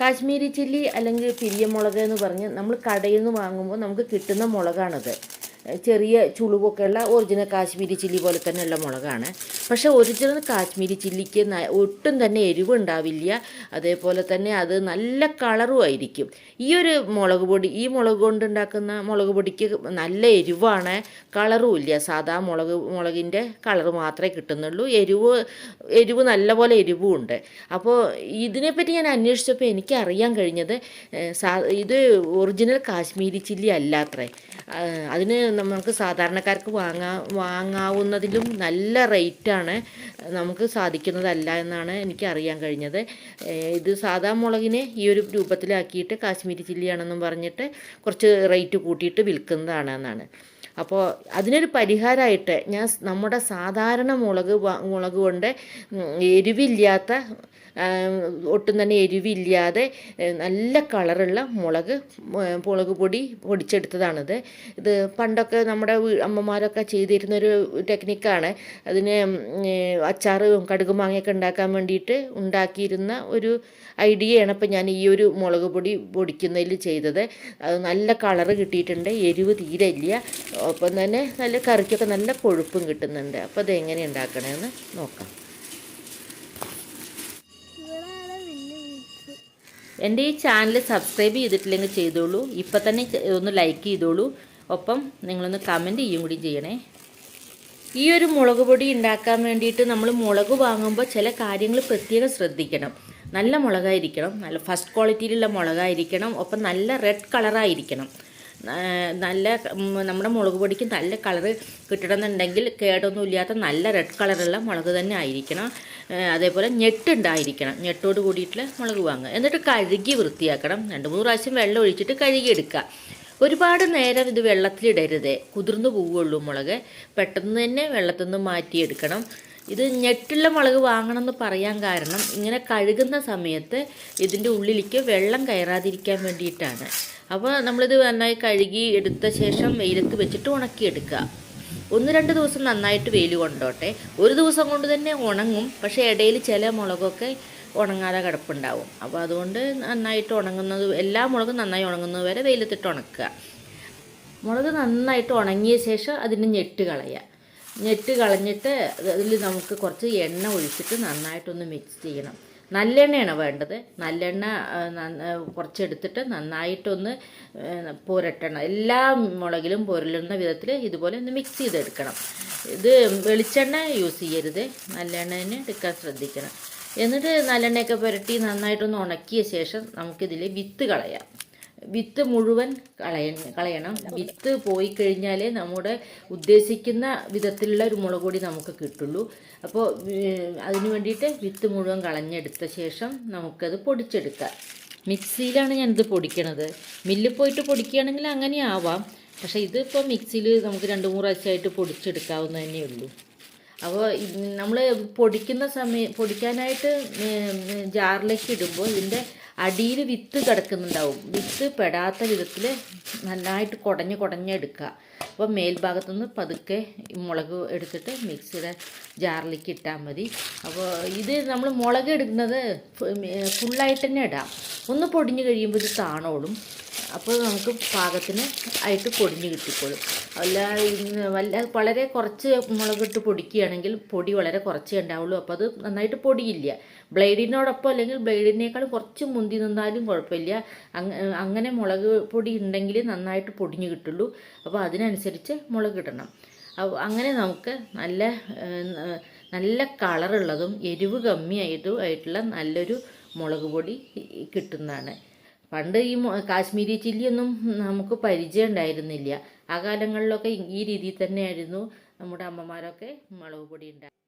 Kashmiri chilli അല്ലെങ്കിൽ പിരിയ മുളക് എന്ന് പറഞ്ഞ് നമ്മൾ കടയിൽ നിന്ന് വാങ്ങുമ്പോൾ നമുക്ക് കിട്ടുന്ന മുളകാണത്. ചെറിയ ചുളിവൊക്കെയുള്ള ഒറിജിനൽ കാശ്മീരി ചില്ലി പോലെ തന്നെയുള്ള മുളകാണ്. പക്ഷേ ഒറിജിനൽ കാശ്മീരി ചില്ലിക്ക് ഒട്ടും തന്നെ എരിവുണ്ടാവില്ല. അതേപോലെ തന്നെ അത് നല്ല കളറും ആയിരിക്കും. ഈ ഒരു മുളക് പൊടി ഈ മുളക് കൊണ്ട് ഉണ്ടാക്കുന്ന മുളക് പൊടിക്ക് നല്ല എരിവാണ്. കളറും ഇല്ല. സാധാ മുളക് മുളകിന്റെ കളർ മാത്രമേ കിട്ടുന്നുള്ളൂ. എരിവ് എരിവ് നല്ലപോലെ എരിവും ഉണ്ട് അപ്പോൾ ഇതിനെപ്പറ്റി ഞാൻ അന്വേഷിച്ചപ്പോൾ എനിക്ക് അറിയാൻ കഴിഞ്ഞത് ഇത് ഒറിജിനൽ കാശ്മീരി ചില്ലി അല്ലാത്രേ അതിന് നമുക്ക് സാധാരണക്കാർക്ക് വാങ്ങാ വാങ്ങാവുന്നതിലും നല്ല റേറ്റാണ് നമുക്ക് സാധിക്കുന്നതല്ല എന്നാണ് എനിക്ക് അറിയാൻ കഴിഞ്ഞത് ഇത് സാധാ മുളകിനെ ഈ ഒരു രൂപത്തിലാക്കിയിട്ട് കാശ്മീരി ചില്ലിയാണെന്നും പറഞ്ഞിട്ട് കുറച്ച് റേറ്റ് കൂട്ടിയിട്ട് വിൽക്കുന്നതാണ് എന്നാണ് അപ്പോൾ അതിനൊരു പരിഹാരമായിട്ട് ഞാൻ നമ്മുടെ സാധാരണ മുളക് മുളക് കൊണ്ട് എരിവില്ലാത്ത ഒട്ടും തന്നെ എരിവില്ലാതെ നല്ല കളറുള്ള മുളക് മുളക് പൊടി പൊടിച്ചെടുത്തതാണിത്. ഇത് പണ്ടൊക്കെ നമ്മുടെ അമ്മമാരൊക്കെ ചെയ്തിരുന്നൊരു ടെക്നിക്കാണ്. അതിന് അച്ചാറും കടുക് മാങ്ങയൊക്കെ ഉണ്ടാക്കാൻ വേണ്ടിയിട്ട് ഉണ്ടാക്കിയിരുന്ന ഒരു ഐഡിയയാണ് ഇപ്പം ഞാൻ ഈ ഒരു മുളക് പൊടി പൊടിക്കുന്നതിൽ ചെയ്തത്. അത് നല്ല കളറ് കിട്ടിയിട്ടുണ്ട് എരിവ് തീരെ ഇല്ല. ഒപ്പം തന്നെ നല്ല കറിക്കൊക്കെ നല്ല കൊഴുപ്പും കിട്ടുന്നുണ്ട്. അപ്പോൾ അത് എങ്ങനെ ഉണ്ടാക്കണമെന്ന് നോക്കാം. എന്റെ ഈ ചാനൽ സബ്സ്ക്രൈബ് ചെയ്തിട്ടില്ലെങ്കിൽ ചെയ്തോളൂ. ഇപ്പം തന്നെ ഒന്ന് ലൈക്ക് ചെയ്തോളൂ. ഒപ്പം നിങ്ങളൊന്ന് കമന്റ് ചെയ്യും കൂടി ചെയ്യണേ. ഈ ഒരു മുളക് പൊടി ഉണ്ടാക്കാൻ വേണ്ടിയിട്ട് നമ്മൾ മുളക് വാങ്ങുമ്പോൾ ചില കാര്യങ്ങൾ പ്രത്യേകം ശ്രദ്ധിക്കണം. നല്ല മുളകായിരിക്കണം. നല്ല ഫസ്റ്റ് ക്വാളിറ്റിയിലുള്ള മുളകായിരിക്കണം. ഒപ്പം നല്ല റെഡ് കളറായിരിക്കണം നല്ല നമ്മുടെ മുളക് പൊടിക്ക് നല്ല കളറ് കിട്ടണമെന്നുണ്ടെങ്കിൽ കേടൊന്നും ഇല്ലാത്ത നല്ല റെഡ് കളറുള്ള മുളക് തന്നെ ആയിരിക്കണം. അതേപോലെ ഞെട്ടുണ്ടായിരിക്കണം ഞെട്ടോട് കൂടിയിട്ടുള്ള മുളക് വാങ്ങുക. എന്നിട്ട് കഴുകി വൃത്തിയാക്കണം. രണ്ട് മൂന്ന് പ്രാവശ്യം വെള്ളം ഒഴിച്ചിട്ട് കഴുകിയെടുക്കുക ഒരുപാട് നേരം ഇത് വെള്ളത്തിലിടരുത്. കുതിർന്നു പോവുള്ളൂ മുളക്. പെട്ടെന്ന് തന്നെ വെള്ളത്തിൽ നിന്ന് മാറ്റിയെടുക്കണം. ഇത് ഞെട്ടുള്ള മുളക് വാങ്ങണം എന്ന് പറയാൻ കാരണം ഇങ്ങനെ കഴുകുന്ന സമയത്ത് ഇതിന്റെ ഉള്ളിലേക്ക് വെള്ളം കയറാതിരിക്കാൻ വേണ്ടിയിട്ടാണ്. അപ്പോൾ നമ്മളിത് നന്നായി കഴുകി എടുത്ത ശേഷം വെയിലത്ത് വെച്ചിട്ട് ഉണക്കിയെടുക്കുക. ഒന്ന് രണ്ട് ദിവസം നന്നായിട്ട് വെയിൽ കൊണ്ടോട്ടെ. ഒരു ദിവസം കൊണ്ട് തന്നെ ഉണങ്ങും. പക്ഷേ ഇടയിൽ ചില മുളകൊക്കെ ഉണങ്ങാതെ കിടപ്പുണ്ടാവും. അപ്പോൾ അതുകൊണ്ട് നന്നായിട്ട് ഉണങ്ങുന്നത് എല്ലാ മുളകും നന്നായി ഉണങ്ങുന്നത് വരെ വെയിലത്തിട്ട് ഉണക്കുക. മുളക് നന്നായിട്ട് ഉണങ്ങിയ ശേഷം അതിന് ഞെട്ട് കളയുക. ഞെട്ട് കളഞ്ഞിട്ട് അതിൽ നമുക്ക് കുറച്ച് എണ്ണ ഒഴിച്ചിട്ട് നന്നായിട്ടൊന്ന് മിക്സ് ചെയ്യണം. നല്ലെണ്ണയാണ് വേണ്ടത്. നല്ലെണ്ണ കുറച്ചെടുത്തിട്ട് നന്നായിട്ടൊന്ന് പുരട്ടണം. എല്ലാ മുളകിലും പുരളുന്ന വിധത്തിൽ ഇതുപോലെ ഒന്ന് മിക്സ് ചെയ്തെടുക്കണം. ഇത് വെളിച്ചെണ്ണ യൂസ് ചെയ്യരുത്. നല്ലെണ്ണ എടുക്കാൻ ശ്രദ്ധിക്കണം. എന്നിട്ട് നല്ലെണ്ണയൊക്കെ പുരട്ടി നന്നായിട്ടൊന്ന് ഉണക്കിയ ശേഷം നമുക്കിതിൽ വിത്ത് കളയാം. വിത്ത് മുഴുവൻ കളയ കളയണം. വിത്ത് പോയി കഴിഞ്ഞാലേ നമ്മുടെ ഉദ്ദേശിക്കുന്ന വിധത്തിലുള്ള ഒരു മുളക് പൊടി നമുക്ക് കിട്ടുള്ളൂ. അപ്പോൾ അതിന് വേണ്ടിയിട്ട് വിത്ത് മുഴുവൻ കളഞ്ഞെടുത്ത ശേഷം നമുക്കത് പൊടിച്ചെടുക്കാം. മിക്സിയിലാണ് ഞാനിത് പൊടിക്കണത്. മില്ലിൽ പോയിട്ട് പൊടിക്കുകയാണെങ്കിൽ അങ്ങനെ ആവാം. പക്ഷേ ഇതിപ്പോൾ മിക്സിയിൽ നമുക്ക് രണ്ട് മൂന്ന് പ്രാവശ്യമായിട്ട് പൊടിച്ചെടുക്കാവുന്ന തന്നെ ഉള്ളൂ. അപ്പോൾ നമ്മൾ പൊടിക്കുന്ന സമയം പൊടിക്കാനായിട്ട് ജാറിലേക്ക് ഇടുമ്പോൾ ഇതിന്റെ അടിയിൽ വിത്ത് കിടക്കുന്നുണ്ടാവും. വിത്ത് പെടാത്ത വിധത്തിൽ നന്നായിട്ട് കുടഞ്ഞ് കുടഞ്ഞെടുക്കുക അപ്പോൾ മേൽഭാഗത്തുനിന്ന് പതുക്കെ മുളക് എടുത്തിട്ട് മിക്സിയുടെ ജാറിലേക്ക് ഇട്ടാൽ മതി. അപ്പോൾ ഇത് നമ്മൾ മുളക് എടുക്കുന്നത് ഫുള്ളായിട്ട് തന്നെ ഇടാം. ഒന്ന് പൊടിഞ്ഞ് കഴിയുമ്പോൾ ഇത് താണോളും. അപ്പോൾ നമുക്ക് പാകത്തിന് ആയിട്ട് പൊടിഞ്ഞ് കിട്ടിക്കോളും. അല്ല വല്ല വളരെ കുറച്ച് മുളകിട്ട് പൊടിക്കുകയാണെങ്കിൽ പൊടി വളരെ കുറച്ചേ ഉണ്ടാവുള്ളൂ. അപ്പോൾ അത് നന്നായിട്ട് പൊടിയില്ല. ബ്ലേഡിനോടൊപ്പം അല്ലെങ്കിൽ ബ്ലേഡിനേക്കാൾ കുറച്ച് മുന്തി നിന്നാലും കുഴപ്പമില്ല. അങ്ങ- അങ്ങനെ മുളക് പൊടി ഉണ്ടെങ്കിൽ നന്നായിട്ട് പൊടിഞ്ഞ് കിട്ടുള്ളൂ. അപ്പോൾ അതിനനുസരിച്ച് മുളക് ഇടണം. അങ്ങനെ നമുക്ക് നല്ല നല്ല കളറുള്ളതും എരിവ് കമ്മിയായിട്ടും ആയിട്ടുള്ള നല്ലൊരു മുളക് പൊടി കിട്ടുന്നതാണ്. പണ്ട് ഈ കാശ്മീരി ചില്ലിയൊന്നും നമുക്ക് പരിചയം ഉണ്ടായിരുന്നില്ല. ആ കാലങ്ങളിലൊക്കെ ഈ രീതിയിൽ തന്നെയായിരുന്നു നമ്മുടെ അമ്മമാരൊക്കെ മുളക് പൊടി ഉണ്ടാക്കുക